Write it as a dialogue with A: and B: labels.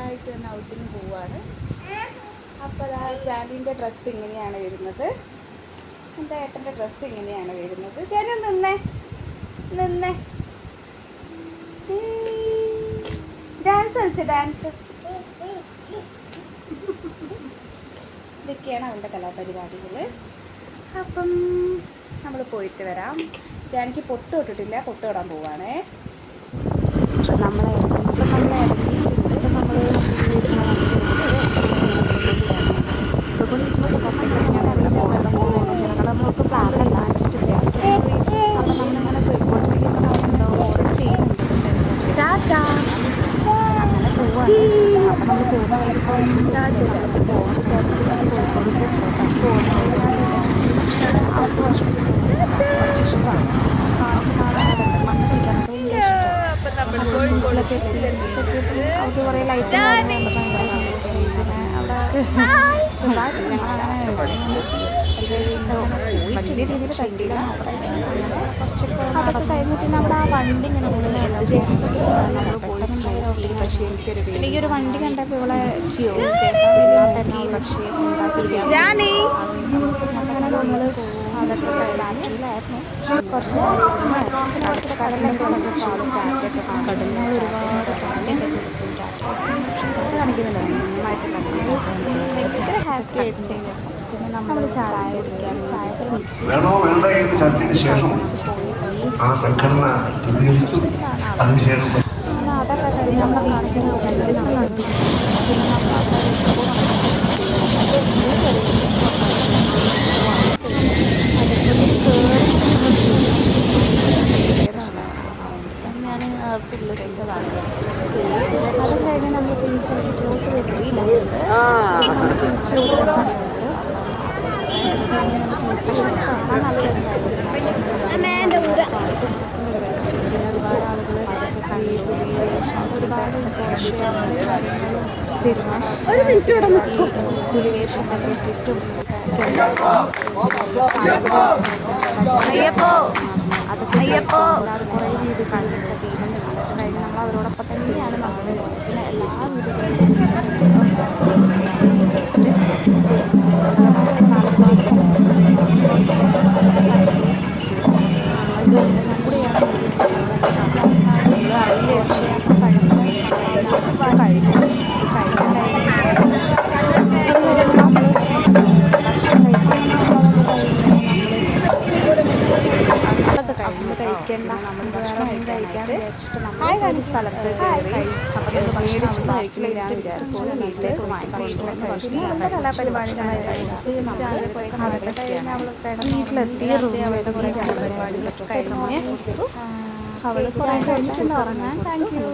A: ചെറുതായിട്ട് ഒന്ന് ഔട്ടിങ് പോവാണ്. അപ്പോൾ അതാ ചാലിന്റെ ഡ്രസ്സ് ഇങ്ങനെയാണ് വരുന്നത്. എന്റെ ഏട്ടന്റെ ഡ്രസ്സ് ഇങ്ങനെയാണ് വരുന്നത്. ചേട്ടൻ നിന്നേ. നിന്നേ. ഡാൻസ് കളിച്ച ഡാൻസ്? ഇതൊക്കെയാണ് അവന്റെ കലാപരിപാടികൾ അപ്പം നമ്മൾ പോയിട്ട് വരാം. ജാനിക്ക് പൊട്ട് തൊട്ടിട്ടില്ല പൊട്ട് തൊടാൻ പോവാണേ. നമ്മളെ ഇപ്പം നമ്മൾ ഇറങ്ങിയിട്ടുണ്ട് ഇപ്പം നമ്മൾ നമ്മൾക്ക് പ്ലാനല്ല വെച്ചിട്ടില്ല അപ്പം നമ്മളിങ്ങനെ പോയിക്കൊണ്ടിരിക്കുന്ന ചെയ്യുന്നുണ്ട് ടാറ്റാ അങ്ങനെ പോവാണ് അപ്പം നമ്മൾ അവർക്ക് കുറേ ലൈറ്റ് വലിയ രീതിയിൽ കണ്ടില്ല അതൊക്കെ കഴിഞ്ഞ് പിന്നെ അവിടെ ആ വണ്ടി ഇങ്ങനെ പക്ഷേ എനിക്കൊരു വണ്ടി കണ്ടപ്പോൾ ഇവളെ പക്ഷേ അങ്ങനെ നമ്മൾ അതൊക്കെ ബാറ്ററിയിലായിരുന്നു കുറച്ച് കുറച്ച് കടലൊക്കെ ടാറ്റൊക്കെ കടലിൽ ഒരുപാട് കാണിക്കുന്നുണ്ട്. നന്നായിട്ട് ഭയങ്കര ഹാപ്പി ആയിട്ട് പിന്നെ നമ്മൾ ചായ കുടിക്കാൻ വിളിച്ചു
B: വേണോ വേണ്ട എന്ന് ചർച്ചയ്ക്ക് ശേഷം ആ സംഘടന രൂപീകരിച്ചു. അതിനുശേഷം
A: പിന്നെ അതൊക്കെ കഴിഞ്ഞ് നമ്മൾ ബീച്ചിൽ രണ്ടു നടത്തി പിന്നെ നമ്മൾ ഞാൻ നേരത്തെ വെച്ചതാണ് അത് കഴിഞ്ഞ് നമ്മൾ ബീച്ച് ഒരു മിനിറ്റ് ഇവിടെ നിൽക്കും. അയ്യപ്പോ അയ്യപ്പോ. കുറേ വീട് കണ്ടിട്ട് തീരുന്ന ബീച്ച് കഴിഞ്ഞ് നമ്മൾ അവരോടൊപ്പം തന്നെയാണ് നമ്മൾ പിന്നെ എല്ലാ വീടുകളിലും സ്ഥലത്ത് വീട്ടിലേക്ക് നമ്മൾ വീട്ടിലെത്തി റൂമിലൊക്കെ കുറേ കലാപരിപാടികളൊക്കെ കഴിഞ്ഞ് അവൾ കുറേ കഴിച്ചിട്ടുണ്ട് ഉറങ്ങാൻ താങ്ക് യു.